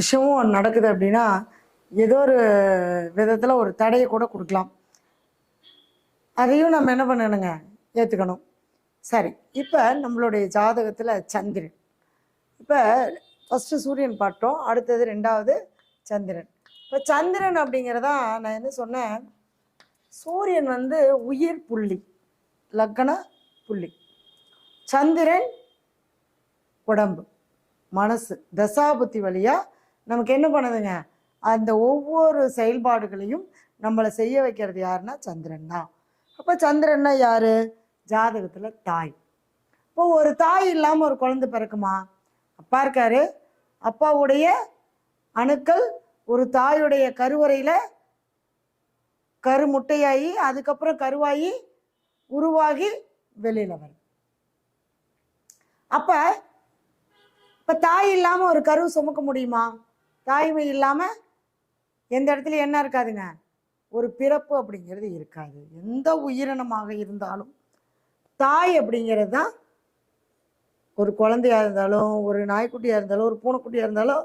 விஷயமும் நடக்குது அப்படின்னா ஏதோ ஒரு விதத்தில் ஒரு தடையை கூட கொடுக்கலாம். அதையும் நம்ம என்ன பண்ணணுங்க? ஏற்றுக்கணும் சரி இப்போ நம்மளுடைய ஜாதகத்தில் சந்திரன். இப்போ ஃபஸ்ட்டு சூரியன் பார்த்தோம் அடுத்தது ரெண்டாவது சந்திரன். இப்போ சந்திரன் அப்படிங்கிறதா நான் என்ன சொன்னேன்? சூரியன் வந்து உயிர் புள்ளி லக்கண புள்ளி. சந்திரன் உடம்பு மனசு தசாபுத்தி வழியாக நமக்கு என்ன பண்ணுதுங்க? அந்த ஒவ்வொரு செயல்பாடுகளையும் நம்மளை செய்ய வைக்கிறது யாருன்னா சந்திரன் தான். அப்போ சந்திரன்னா யாரு? ஜாதகத்தில் தாய். இப்போ ஒரு தாய் இல்லாமல் ஒரு குழந்தை பிறக்குமா? அப்பா இருக்காரு. அப்பாவுடைய அணுக்கள் ஒரு தாயுடைய கருவறையில் கரு முட்டையாகி அதுக்கப்புறம் கருவாகி உருவாகி வெளியில் வரும். அப்போ இப்போ தாய் இல்லாமல் ஒரு கரு சுமக்க முடியுமா? தாய்மை இல்லாமல் எந்த இடத்துல என்ன இருக்காதுங்க? ஒரு பிறப்பு அப்படிங்கிறது இருக்காது. எந்த உயிரினமாக இருந்தாலும் தாய் அப்படிங்கிறது தான் ஒரு குழந்தையாக இருந்தாலும் ஒரு நாய்க்குட்டியாக இருந்தாலும் ஒரு பூனைக்குட்டியாக இருந்தாலும்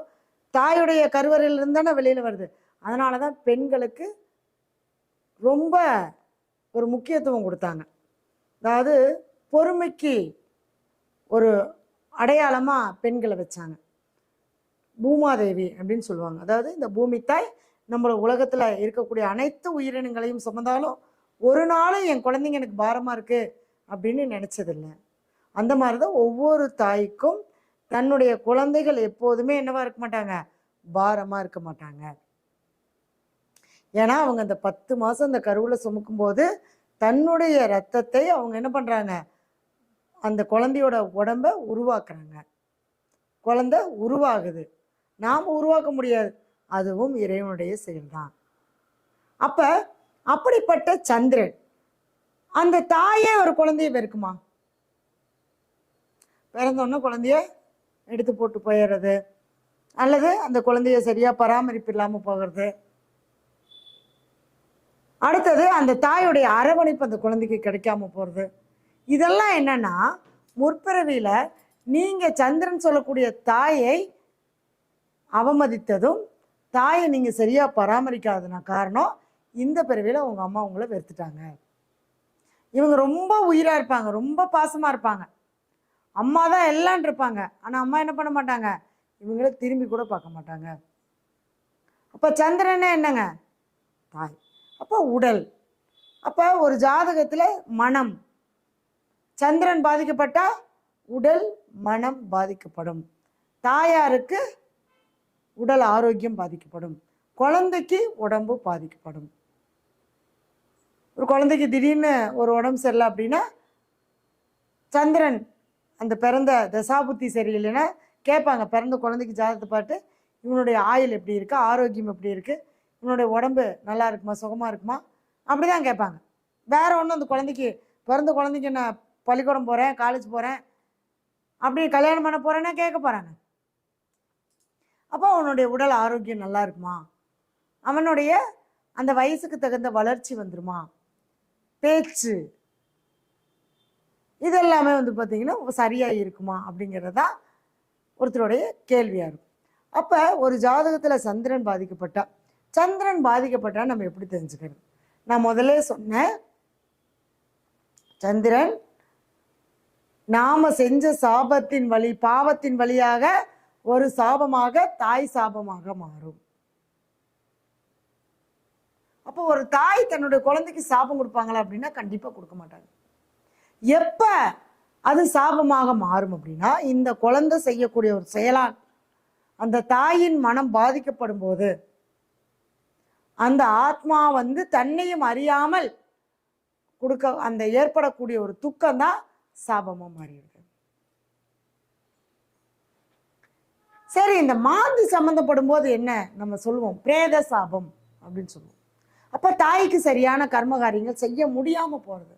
தாயுடைய கருவறையிலிருந்து தானே வெளியில் வருது. அதனால தான் பெண்களுக்கு ரொம்ப ஒரு முக்கியத்துவம் கொடுத்தாங்க. அதாவது பொறுமைக்கு ஒரு அடையாளமாக பெண்களை வச்சாங்க. பூமாதேவி அப்படின்னு சொல்லுவாங்க. அதாவது இந்த பூமி தாய் நம்மளோட உலகத்தில் இருக்கக்கூடிய அனைத்து உயிரினங்களையும் சுமந்தாலும் ஒரு நாளும் என் குழந்தைங்க எனக்கு பாரமாக இருக்குது அப்படின்னு நினச்சதில்லை. அந்த மாதிரி தான் ஒவ்வொரு தாய்க்கும் தன்னுடைய குழந்தைகள் எப்போதுமே என்னவா இருக்க மாட்டாங்க? பாரமாக இருக்க மாட்டாங்க. ஏன்னா அவங்க அந்த பத்து மாதம் அந்த கருவில் சுமக்கும்போது தன்னுடைய ரத்தத்தை அவங்க என்ன பண்ணுறாங்க அந்த குழந்தையோட உடம்ப உருவாக்குறாங்க. குழந்தை உருவாகுது. நாம் உருவாக்க முடியாது. அதுவும் இறைவனுடைய செயல்தான். அப்ப அப்படிப்பட்ட சந்திரன் அந்த தாயே ஒரு குழந்தைய வெறுக்குமா பிறந்தோடனே குழந்தைய எடுத்து போட்டு போயிடுறது. அல்லது அந்த குழந்தைய சரியா பராமரிப்பு இல்லாம போகிறது. அடுத்தது அந்த தாயுடைய அரவணைப்பு அந்த குழந்தைக்கு கிடைக்காம போகிறது இதெல்லாம் என்னன்னா முற்பிறவியில நீங்க சந்திரன் சொல்லக்கூடிய தாயை அவமதித்ததும் தாயை நீங்கள் சரியாக பராமரிக்காதன காரணம் இந்த பிறவியில் அவங்க அம்மா உங்களை வெறுத்துட்டாங்க. இவங்க ரொம்ப உயிராக இருப்பாங்க ரொம்ப பாசமாக இருப்பாங்க. அம்மா தான் எல்லாம் இருப்பாங்க. ஆனால் அம்மா என்ன பண்ண மாட்டாங்க? இவங்கள திரும்பி கூட பார்க்க மாட்டாங்க. அப்போ சந்திரனே என்னங்க? தாய். அப்போ உடல். அப்போ ஒரு ஜாதகத்தில் மனம். சந்திரன் பாதிக்கப்பட்டால் உடல் மனம் பாதிக்கப்படும். தாயாருக்கு உடல் ஆரோக்கியம் பாதிக்கப்படும். குழந்தைக்கு உடம்பு பாதிக்கப்படும். ஒரு குழந்தைக்கு திடீர்னு ஒரு உடம்பு சரியில்லை அப்படின்னா சந்திரன் அந்த பிறந்த தசாபுத்தி சரியில்லைன்னா கேட்பாங்க பிறந்த குழந்தைக்கு ஜாதகத்தை பார்த்து இவனுடைய ஆயுள் எப்படி இருக்கு? ஆரோக்கியம் எப்படி இருக்குது இவனுடைய உடம்பு நல்லா இருக்குமா? சுகமாக இருக்குமா? அப்படி தான் கேட்பாங்க. வேற ஒன்றும் அந்த குழந்தைக்கு பிறந்த குழந்தைக்கு நான் பள்ளிக்கூடம் போகிறேன் காலேஜ் போகிறேன் அப்படி கல்யாணம் பண்ண போகிறேன்னா கேட்க போகிறாங்க அப்போ அவனுடைய உடல் ஆரோக்கியம் நல்லா இருக்குமா? அவனுடைய அந்த வயசுக்கு தகுந்த வளர்ச்சி வந்துருமா? பேச்சு. இதெல்லாமே வந்து பார்த்தீங்கன்னா சரியாக இருக்குமா? அப்படிங்கிறதா ஒருத்தருடைய கேள்வியாக இருக்கும். அப்போ ஒரு ஜாதகத்தில் சந்திரன் பாதிக்கப்பட்டா சந்திரன் பாதிக்கப்பட்டா நம்ம எப்படி தெரிஞ்சுக்கிறது நான் முதல்ல சொன்னேன். சந்திரன் நாம செஞ்ச சாபத்தின் வழி பாவத்தின் வழியாக ஒரு சாபமாக தாய் சாபமாக மாறும். அப்போ ஒரு தாய் தன்னுடைய குழந்தைக்கு சாபம் கொடுப்பாங்களா அப்படின்னா கண்டிப்பா கொடுக்க மாட்டாங்க. எப்ப அது சாபமாக மாறும் அப்படின்னா இந்த குழந்தை செய்யக்கூடிய ஒரு செயலால் அந்த தாயின் மனம் பாதிக்கப்படும் போது அந்த ஆத்மா வந்து தன்னையும் அறியாமல் கொடுக்க அந்த ஏற்படக்கூடிய ஒரு துக்கம் தான் சாபமாக மாறிடுது. சரி இந்த மாந்து சம்மந்தப்படும் போது என்ன? நம்ம சொல்லுவோம் பிரேத சாபம் அப்படின்னு சொல்லுவோம். அப்போ தாய்க்கு சரியான கர்மகாரியங்கள் செய்ய முடியாமல் போகிறது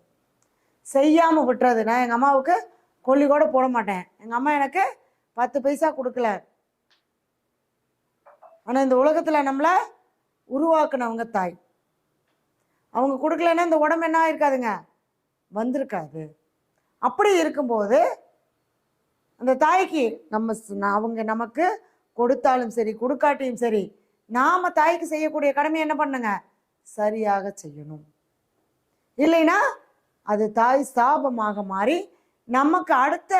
செய்யாமல் விட்டுறது. நான் எங்கள் அம்மாவுக்கு கொல்லி கூட போட மாட்டேன். எங்கள் அம்மா எனக்கு பத்து பைசா கொடுக்கல. ஆனால் இந்த உலகத்தில் நம்மளை உருவாக்குனவங்க தாய். அவங்க கொடுக்கலன்னா இந்த உடம்பு என்ன ஆயிருக்காதுங்க? வந்திருக்காது. அப்படி இருக்கும்போது அந்த தாய்க்கு நம்ம அவங்க நமக்கு கொடுத்தாலும் சரி கொடுக்காட்டியும் சரி நாம தாய்க்கு செய்யக்கூடிய கடமை என்ன பண்ணுங்க? சரியாக செய்யணும். இல்லைன்னா அது தாய் சாபமாக மாறி நமக்கு அடுத்த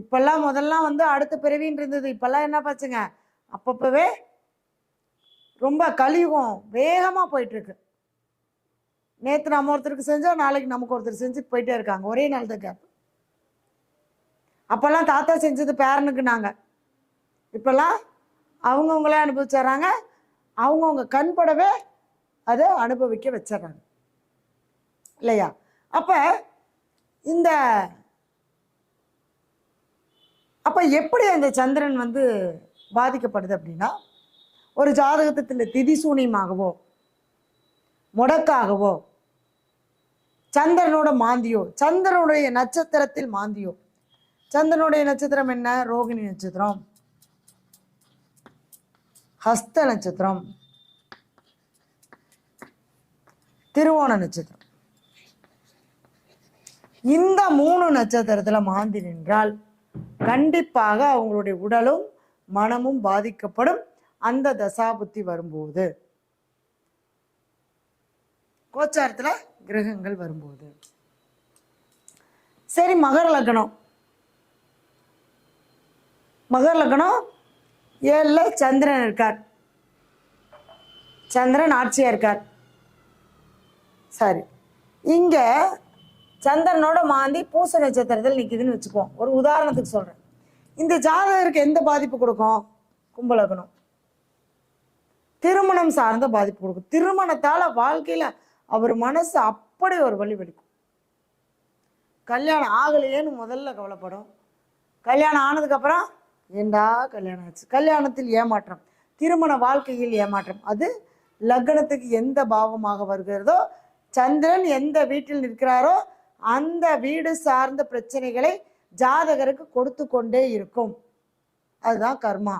இப்பெல்லாம் முதல்லாம் வந்து அடுத்த பிறவின்னு இருந்தது இப்பெல்லாம் என்ன பார்த்துங்க அப்பப்பவே ரொம்ப கலியுகம் வேகமாக போயிட்டுருக்கு. நேற்று நம்ம ஒருத்தருக்கு செஞ்சோம் நாளைக்கு நமக்கு ஒருத்தர் செஞ்சுட்டு போயிட்டே இருக்காங்க. ஒரே நாள் தான் கேப். அப்போல்லாம் தாத்தா செஞ்சது பேரனுக்கு நாங்கள் இப்போல்லாம் அவங்கவுங்களே அனுபவிச்சிடுறாங்க. அவங்கவுங்க கண்படவே அதை அனுபவிக்க வச்சிடுறாங்க. இல்லையா? அப்போ இந்த அப்போ எப்படி அந்த சந்திரன் வந்து பாதிக்கப்படுது அப்படின்னா ஒரு ஜாதகத்தில் திதி சூனியமாகவோ முடக்காகவோ சந்திரனோட மாந்தியோ சந்திரனுடைய நட்சத்திரத்தில் மாந்தியோ சந்திரனுடைய நட்சத்திரம் என்ன? ரோகிணி நட்சத்திரம். ஹஸ்த நட்சத்திரம். திருவோண நட்சத்திரம். இந்த மூணு நட்சத்திரத்துல மாந்தி நின்றால் கண்டிப்பாக அவங்களுடைய உடலும் மனமும் பாதிக்கப்படும். அந்த தசாபுத்தி வரும்போது. கோச்சாரத்துல கிரகங்கள் வரும்போது. சரி மகர லக்னம். மகர லக்னம் ஏழில் சந்திரன் இருக்கார். சந்திரன் ஆட்சியா இருக்கார். சரி. இங்கே சந்திரனோட மாந்தி பூச நட்சத்திரத்தில் நிற்கிதுன்னு வச்சுக்குவோம் ஒரு உதாரணத்துக்கு சொல்கிறேன் இந்த ஜாதகருக்கு எந்த பாதிப்பு கொடுக்கும்? கும்பலகனம் திருமணம் சார்ந்த பாதிப்பு கொடுக்கும். திருமணத்தால் வாழ்க்கையில் அவர் மனசு அப்படி ஒரு வழி வெடிக்கும் கல்யாணம் ஆகலையேன்னு முதல்ல கவலைப்படும். கல்யாணம் ஆனதுக்கப்புறம் ஏண்டா கல்யாணம் ஆச்சு? கல்யாணத்தில் ஏமாற்றம் திருமண வாழ்க்கையில் ஏமாற்றம். அது லக்னத்துக்கு எந்த பாவமாக வருகிறதோ சந்திரன் எந்த வீட்டில் நிற்கிறாரோ அந்த வீடு சார்ந்த பிரச்சனைகளை ஜாதகருக்கு கொடுத்து கொண்டே இருக்கும். அதுதான் கர்மா.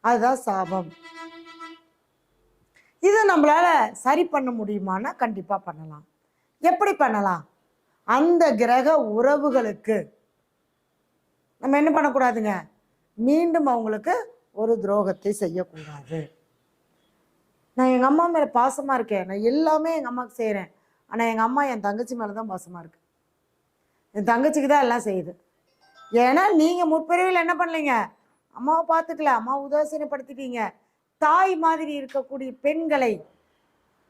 அதுதான் சாபம். இதை நம்மளால சரி பண்ண முடியுமான்னா கண்டிப்பா பண்ணலாம். எப்படி பண்ணலாம்? அந்த கிரக உறவுகளுக்கு. நம்ம என்ன பண்ணக்கூடாதுங்க? மீண்டும் அவங்களுக்கு ஒரு துரோகத்தை செய்யக்கூடாது. நான் எங்கள் அம்மா மேலே பாசமாக இருக்கேன். நான் எல்லாமே எங்கள் அம்மாவுக்கு செய்கிறேன் ஆனால் எங்கள் அம்மா என் தங்கச்சி மேலே தான் பாசமாக இருக்கு. என் தங்கச்சிக்கு தான் எல்லாம் செய்யுது. ஏன்னா நீங்கள் முற்பிரிவில் என்ன பண்ணலைங்க? அம்மாவை பார்த்துக்கல. அம்மாவை உதாசீனப்படுத்திட்டீங்க. தாய் மாதிரி இருக்கக்கூடிய பெண்களை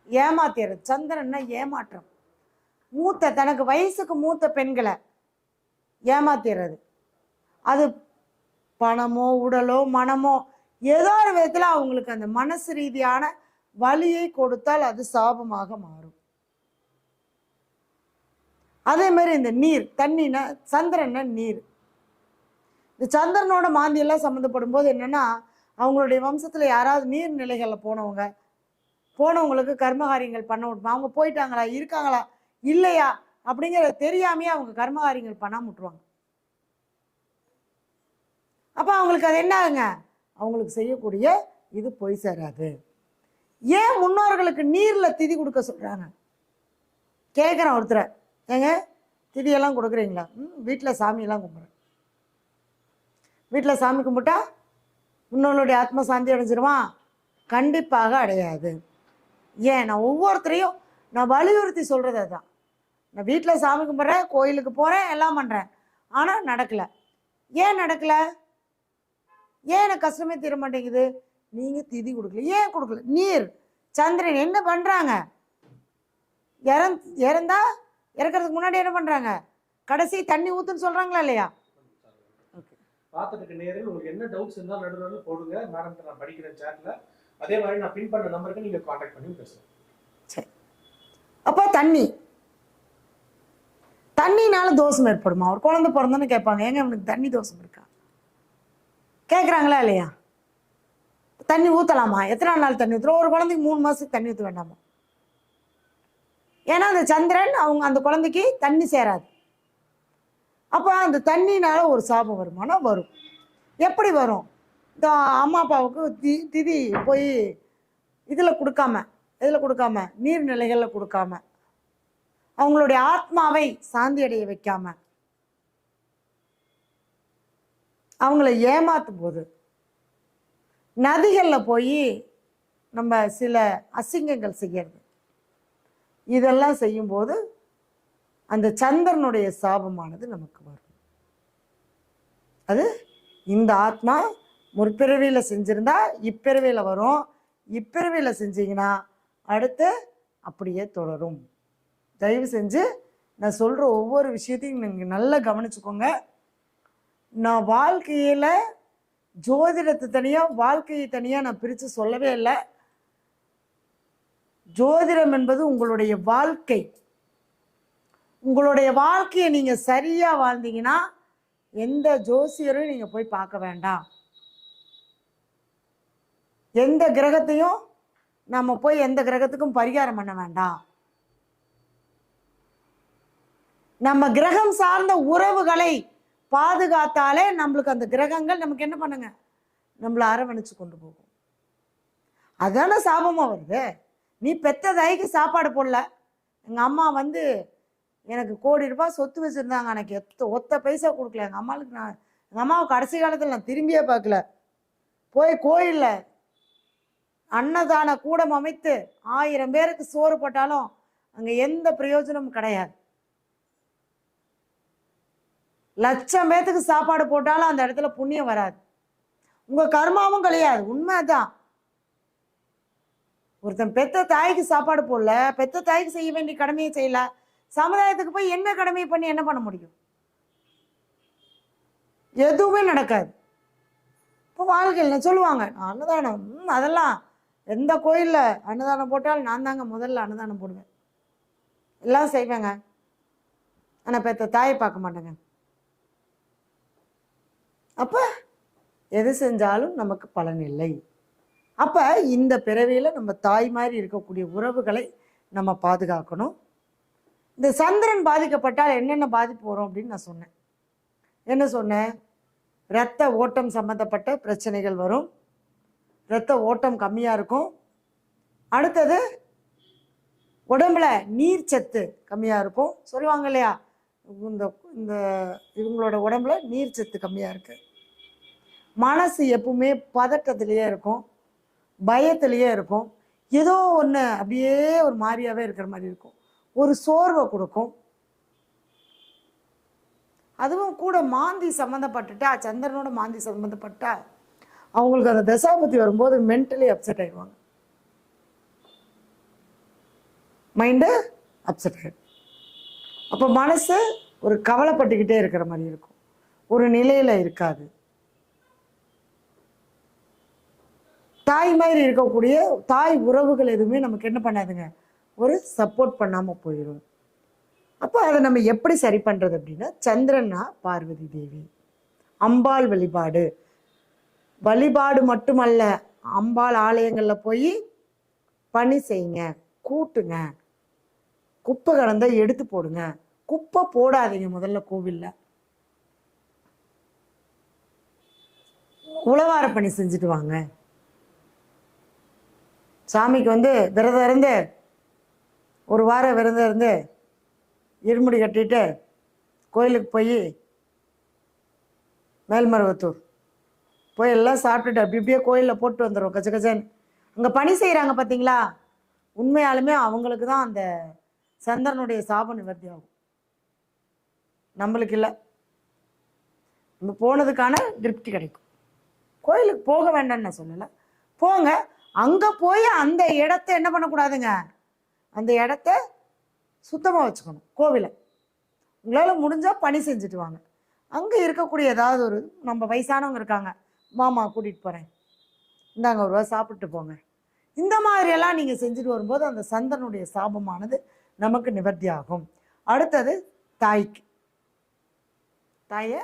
ஏமாத்திடுறது. சந்திரன்னா ஏமாற்றம். மூத்த தனக்கு வயசுக்கு மூத்த பெண்களை ஏமாத்திடுறது. அது பணமோ உடலோ மனமோ ஏதோ ஒரு விதத்தில் அவங்களுக்கு அந்த மனசு ரீதியான வலியை கொடுத்தால் அது சாபமாக மாறும். அதே மாதிரி இந்த நீர் தண்ணினா சந்திரன்னா நீர். இந்த சந்திரனோட மாந்தியெல்லாம் சம்மந்தப்படும் போது என்னன்னா அவங்களுடைய வம்சத்தில் யாராவது நீர்நிலைகளில் போனவங்க போனவங்களுக்கு கர்மகாரியங்கள் பண்ண விட்டுமா? அவங்க போயிட்டாங்களா? இருக்காங்களா? இல்லையா? அப்படிங்கிறத தெரியாமையே அவங்க கர்மகாரியங்கள் பண்ணாம விட்டுருவாங்க. அப்போ அவங்களுக்கு அது என்ன ஆகுங்க அவங்களுக்கு செய்யக்கூடிய இது போய் சேராது. ஏன் முன்னோர்களுக்கு நீரில் திதி கொடுக்க சொல்கிறாங்க கேட்குறேன் ஒருத்தரை. ஏங்க திதியெல்லாம் கொடுக்குறீங்களா? ம் வீட்டில் சாமியெல்லாம் கும்பிட்றேன். வீட்டில் சாமி கும்பிட்டா முன்னோர்களுடைய ஆத்ம சாந்தி அடைஞ்சிருவான் கண்டிப்பாக அடையாது. ஏன் நான் ஒவ்வொருத்தரையும் நான் வலியுறுத்தி சொல்கிறது அதுதான் நான் வீட்டில் சாமி கும்பிட்றேன் கோயிலுக்கு போகிறேன் எல்லாம் பண்ணுறேன் ஆனால் நடக்கலை. ஏன் நடக்கலை? ஏன் எனக்கு கஷ்டமே தீர மாட்டேங்குது நீங்கள் திதி கொடுக்கல. ஏன் கொடுக்கல? நீர் சந்திரன் என்ன பண்ணுறாங்க இறந் இறந்தா இறக்கறதுக்கு முன்னாடி என்ன பண்ணுறாங்க கடைசி தண்ணி ஊத்துன்னு சொல்கிறாங்களா இல்லையா? பார்த்துட்டு நேரில் உங்களுக்கு என்ன டவுட்ஸ் இருந்தாலும் நடுவில் போடுங்க. மேடம் நான் படிக்கிறேன் சேட்ல அதே மாதிரி நான் பின் பண்ண நம்பருக்கு நீங்க காண்டாக்ட் பண்ணி பேசலாம் சரி. அப்போ தண்ணி. தண்ணினால தோஷம் ஏற்படுமா? ஒரு குழந்தை பிறந்தோன்னு கேட்பாங்க. ஏங்க அவனுக்கு தண்ணி தோஷம் இருக்கா? கேட்குறாங்களா இல்லையா? தண்ணி ஊற்றலாமா எத்தனை நாள் தண்ணி ஊற்றுறோம் ஒரு குழந்தைக்கு மூணு மாதத்துக்கு தண்ணி ஊற்ற வேண்டாமா? ஏன்னா அந்த சந்திரன் அவங்க அந்த குழந்தைக்கு தண்ணி சேராது. அப்போ அந்த தண்ணினால ஒரு சாபம் வருமானம் வரும். எப்படி வரும்? இந்த அம்மா அப்பாவுக்கு தி திதி போய் இதில் கொடுக்காம இதில் கொடுக்காம நீர்நிலைகளில் கொடுக்காம அவங்களுடைய ஆத்மாவை சாந்தி அடைய அவங்கள ஏமாத்தும் போது நதிகளில் போய் நம்ம சில அசிங்கங்கள் செய்கிறது இதெல்லாம் செய்யும்போது அந்த சந்திரனுடைய சாபமானது நமக்கு வரும். அது இந்த ஆத்மா முற்பிறவியில் செஞ்சுருந்தா இப்பிறவியில் வரும். இப்பிறவியில் செஞ்சீங்கன்னா அடுத்து அப்படியே தொடரும். தயவு செஞ்சு நான் சொல்கிற ஒவ்வொரு விஷயத்தையும் நீங்கள் நல்லா கவனிச்சுக்கோங்க. நான் வாழ்க்கையில் ஜோதிடத்தை தனியாக வாழ்க்கையை தனியாக நான் பிரித்து சொல்லவே இல்லை. ஜோதிடம் என்பது உங்களுடைய வாழ்க்கை. உங்களுடைய வாழ்க்கையை நீங்கள் சரியாக வாழ்ந்தீங்கன்னா எந்த ஜோசியரும் நீங்கள் போய் பார்க்க வேண்டாம். எந்த கிரகத்தையும் நம்ம போய் எந்த கிரகத்துக்கும் பரிகாரம் பண்ண வேண்டாம். நம்ம கிரகம் சார்ந்த உறவுகளை பாதுகாத்தாலே நம்மளுக்கு அந்த கிரகங்கள் நமக்கு என்ன பண்ணுங்க? நம்மளை அரவணைச்சு கொண்டு போகும். அதான சாபமா வருது? நீ பெத்த தாய்க்கு சாப்பாடு போடல. எங்க அம்மா வந்து எனக்கு கோடி ரூபாய் சொத்து வச்சுருந்தாங்க. எனக்கு எத்த ஒத்த பைசா கொடுக்கல. எங்கள் அம்மாவுக்கு நான் எங்கள் அம்மாவை கடைசி காலத்தில் நான் திரும்பியே பார்க்கல. போய் கோயிலில் அன்னதான கூடம் அமைத்து ஆயிரம் பேருக்கு சோறு போட்டாலும் அங்கே எந்த பிரயோஜனமும் கிடையாது. லட்சம் பேத்துக்கு சாப்பாடு போட்டாலும் அந்த இடத்துல புண்ணியம் வராது. உங்க கர்மாவும் கிடையாது உண்மைதான். ஒருத்தன் பெத்த தாய்க்கு சாப்பாடு போடல பெத்த தாய்க்கு செய்ய வேண்டிய கடமையை செய்யல சமுதாயத்துக்கு போய் என்ன கடமையை பண்ணி என்ன பண்ண முடியும்? எதுவுமே நடக்காது. இப்போ வாழ்க்கையில் சொல்லுவாங்க? அன்னதானம் அதெல்லாம் எந்த கோயிலில் அன்னதானம் போட்டாலும் நான் தாங்க முதல்ல அன்னதானம் போடுவேன். எல்லாம் செய்வேங்க. ஆனால் பெத்த தாயை பார்க்க மாட்டேங்க. அப்போ எது செஞ்சாலும் நமக்கு பலன் இல்லை. அப்போ இந்த பிறவியில் நம்ம தாய் மாதிரி இருக்கக்கூடிய உறவுகளை நம்ம பாதுகாக்கணும். இந்த சந்திரன் பாதிக்கப்பட்டால் என்னென்ன பாதிப்பு வரும் அப்படின்னு நான் சொன்னேன். என்ன சொன்னேன்? இரத்த ஓட்டம் சம்மந்தப்பட்ட பிரச்சனைகள் வரும். இரத்த ஓட்டம் கம்மியாக இருக்கும். அடுத்தது உடம்புல நீர் சத்து கம்மியாக இருக்கும். சொல்லுவாங்க இல்லையா? இந்த இந்த இவங்களோட உடம்புல நீர் சத்து கம்மியாக இருக்குது மனசு எப்பவுமே பதட்டத்திலேயே இருக்கும். பயத்திலேயே இருக்கும். ஏதோ ஒன்று அப்படியே ஒரு மாதிரியாகவே இருக்கிற மாதிரி இருக்கும். ஒரு சோர்வை கொடுக்கும். அதுவும் கூட மாந்தி சம்மந்தப்பட்டுட்டா சந்திரனோட மாந்தி சம்மந்தப்பட்டா அவங்களுக்கு அந்த தசாபதி வரும்போது மென்டலி அப்செட் ஆயிடுவாங்க. மைண்டு அப்செட் ஆகிடும் அப்போ மனசு ஒரு கவலைப்பட்டுக்கிட்டே இருக்கிற மாதிரி இருக்கும். ஒரு நிலையில் இருக்காது. தாய் மாதிரி இருக்கக்கூடிய தாய் உறவுகள் எதுவுமே நமக்கு என்ன பண்ணாதுங்க. ஒரு சப்போர்ட் பண்ணாமல் போயிடும் அப்போ அதை நம்ம எப்படி சரி பண்ணுறது அப்படின்னா சந்திரனா பார்வதி தேவி. அம்பாள் வழிபாடு. வழிபாடு மட்டுமல்ல அம்பாள் ஆலயங்களில் போய் பணி செய்யுங்க கூட்டுங்க. குப்பை கலந்தா எடுத்து போடுங்க. குப்பை போடாதீங்க முதல்ல கோவிலில். உழவார பணி செஞ்சுட்டு வாங்க. சாமிக்கு வந்து விரதம் இருந்து ஒரு வாரம் விரதம் இருந்து இருமுடி கட்டிட்டு கோயிலுக்கு போய் மேல்மருவத்தூர். போய் எல்லாம் சாப்பிட்டுட்டு அப்படி இப்படியே கோயிலில் போட்டு வந்துடும் கச்ச கச்சன்னு அங்கே பணி செய்கிறாங்க பார்த்தீங்களா உண்மையாலுமே அவங்களுக்கு தான் அந்த சந்திரனுடைய சாப நிவர்த்தி ஆகும். நம்மளுக்கு இல்லை. நம்ம போனதுக்கான திருப்தி கிடைக்கும். கோயிலுக்கு போக வேண்டாம்னு நான் சொல்லலை. போங்க. அங்கே போய் அந்த இடத்த என்ன பண்ணக்கூடாதுங்க? அந்த இடத்த சுத்தமாக வச்சுக்கணும் கோவிலை. உங்களால் முடிஞ்சால் பணி செஞ்சுட்டு வாங்க. அங்கே இருக்கக்கூடிய ஏதாவது ஒரு நம்ம வயசானவங்க இருக்காங்க மாமா கூட்டிகிட்டு போகிறேன் இந்தாங்க ஒரு ரூபா சாப்பிட்டு போங்க. இந்த மாதிரியெல்லாம் நீங்கள் செஞ்சுட்டு வரும்போது அந்த சந்தனுடைய சாபமானது நமக்கு நிவர்த்தி ஆகும் அடுத்தது தாய்க்கு. தாயை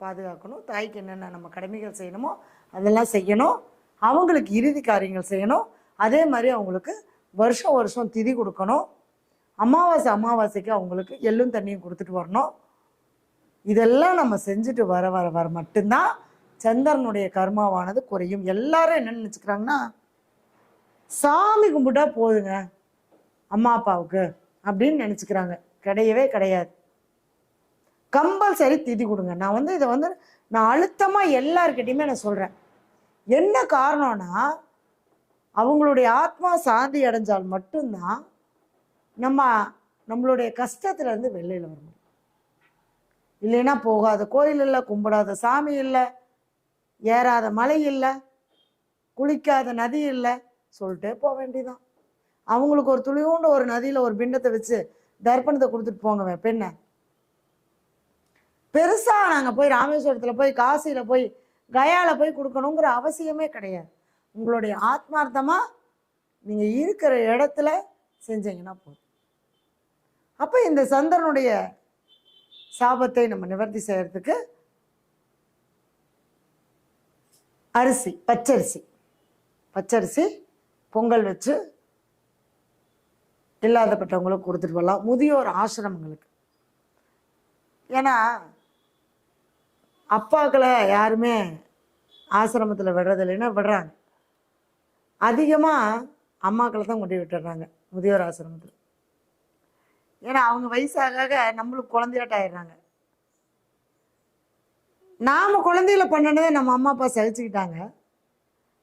பாதுகாக்கணும். தாய்க்கு என்னென்ன நம்ம கடமைகள் செய்யணுமோ அதெல்லாம் செய்யணும். அவங்களுக்கு இறுதி காரியங்கள் செய்யணும். அதே மாதிரி அவங்களுக்கு வருஷம் வருஷம் திதி கொடுக்கணும். அமாவாசை அமாவாசைக்கு அவங்களுக்கு எள்ளும் தண்ணியும் கொடுத்துட்டு வரணும். இதெல்லாம் நம்ம செஞ்சுட்டு வர வர வர மட்டும்தான் சந்திரனுடைய கர்மாவானது குறையும். எல்லாரும் என்ன நினச்சிக்கிறாங்கன்னா சாமி கும்பிட்டா போதுங்க அம்மா அப்பாவுக்கு அப்படின்னு நினச்சிக்கிறாங்க. கிடையவே கிடையாது. கம்பல்சரி திதி கொடுங்க. நான் வந்து இதை வந்து நான் அழுத்தமாக எல்லார்கிட்டையுமே நான் சொல்கிறேன் என்ன காரணம்னா அவங்களுடைய ஆத்மா சாந்தி அடைஞ்சால் மட்டும்தான் நம்ம நம்மளுடைய கஷ்டத்துலேருந்து வெளியில் வர முடியும். இல்லைன்னா போகாத. கோயில் இல்லை கும்பிடாத. சாமி இல்லை ஏறாத. மலை இல்லை குளிக்காத. நதி இல்லை சொல்லிட்டே போக வேண்டிதான் அவங்களுக்கு ஒரு துளியோண்டு ஒரு நதியில் ஒரு பிண்டத்தை வச்சு தர்ப்பணத்தை கொடுத்துட்டு போங்க பெண்ணை பெருசாக நாங்கள் போய் ராமேஸ்வரத்தில் போய் காசியில் போய் கயாவில் போய் கொடுக்கணுங்கிற அவசியமே கிடையாது. உங்களுடைய ஆத்மார்த்தமாக நீங்கள் இருக்கிற இடத்துல செஞ்சீங்கன்னா போதும். அப்போ இந்த சந்திரனுடைய சாபத்தை நம்ம நிவர்த்தி செய்கிறதுக்கு அரிசி பச்சரிசி பச்சரிசி பொங்கல் வச்சு இல்லாதப்பட்டவங்களுக்கு கொடுத்துட்டு வரலாம் முதியோர் ஆசிரமங்களுக்கு. ஏன்னா அப்பாக்களை யாருமே ஆசிரமத்தில் விடுறது இல்லைன்னா விடுறாங்க? அதிகமாக அம்மாக்களை தான் கொண்டு விட்டுறாங்க விட்டுடுறாங்க முதியோர் ஆசிரமத்தில். ஏன்னா அவங்க வயசாக ஆக நம்மளுக்கு குழந்தையாட்டாயிடுறாங்க நாம் குழந்தையில பண்ணினதை நம்ம அம்மா அப்பா சகிச்சுக்கிட்டாங்க.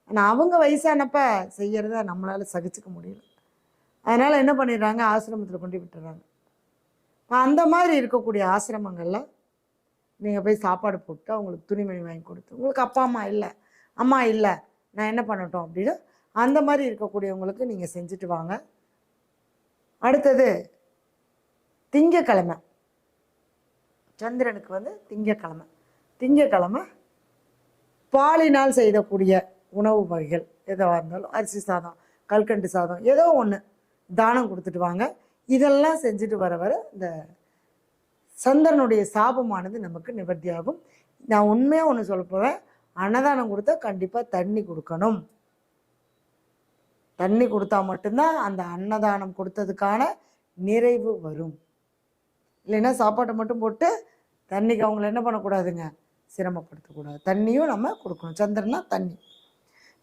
ஆனால் அவங்க வயசானப்ப செய்கிறத நம்மளால் சகிச்சுக்க முடியல. அதனால் என்ன பண்ணிடுறாங்க? ஆசிரமத்தில் கொண்டு விட்டுறாங்க. அந்த மாதிரி இருக்கக்கூடிய ஆசிரமங்களில் நீங்கள் போய் சாப்பாடு போட்டு அவங்களுக்கு துணிமணி வாங்கி கொடுத்து உங்களுக்கு அப்பா அம்மா இல்லை அம்மா இல்லை நான் என்ன பண்ணட்டும் அப்படின்னு அந்த மாதிரி இருக்கக்கூடியவங்களுக்கு நீங்கள் செஞ்சுட்டு வாங்க. அடுத்தது திங்கக்கிழமை. சந்திரனுக்கு வந்து திங்கக்கிழமை. திங்கக்கிழமை பாலினால் செய்யக்கூடிய உணவு வகைகள் எதுவாக இருந்தாலும் அரிசி சாதம் கல்கண்டு சாதம் ஏதோ ஒன்று தானம் கொடுத்துட்டு வாங்க. இதெல்லாம் செஞ்சுட்டு வர வர இந்த சந்திரனுடைய சாபமானது நமக்கு நிவர்த்தியாகும். நான் உண்மையாக ஒன்று சொல்ல போவேன் அன்னதானம் கொடுத்தா கண்டிப்பாக தண்ணி கொடுக்கணும். தண்ணி கொடுத்தா மட்டும்தான் அந்த அன்னதானம் கொடுத்ததுக்கான நிறைவு வரும். இல்லைன்னா சாப்பாட்டை மட்டும் போட்டு தண்ணிக்கு அவங்கள என்ன பண்ணக்கூடாதுங்க? சிரமப்படுத்தக்கூடாது. தண்ணியும் நம்ம கொடுக்கணும். சந்திரனா தண்ணி.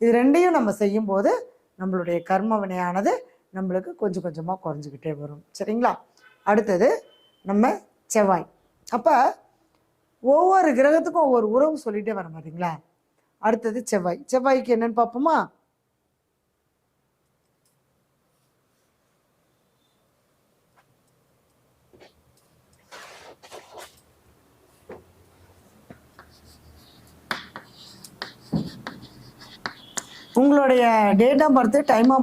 இது ரெண்டையும் நம்ம செய்யும்போது நம்மளுடைய கர்ம வினையானது நம்மளுக்கு கொஞ்சம் கொஞ்சமாக குறைஞ்சிக்கிட்டே வரும். சரிங்களா? அடுத்தது நம்ம செவ்வாய். அப்போ ஒவ்வொரு கிரகத்துக்கும் ஒவ்வொரு உறவு சொல்லிட்டே வர மாட்டீங்களா? அடுத்தது செவ்வாய். செவ்வாய்க்கு என்னன்னு பார்ப்போமா? உங்களுடைய date of birth time of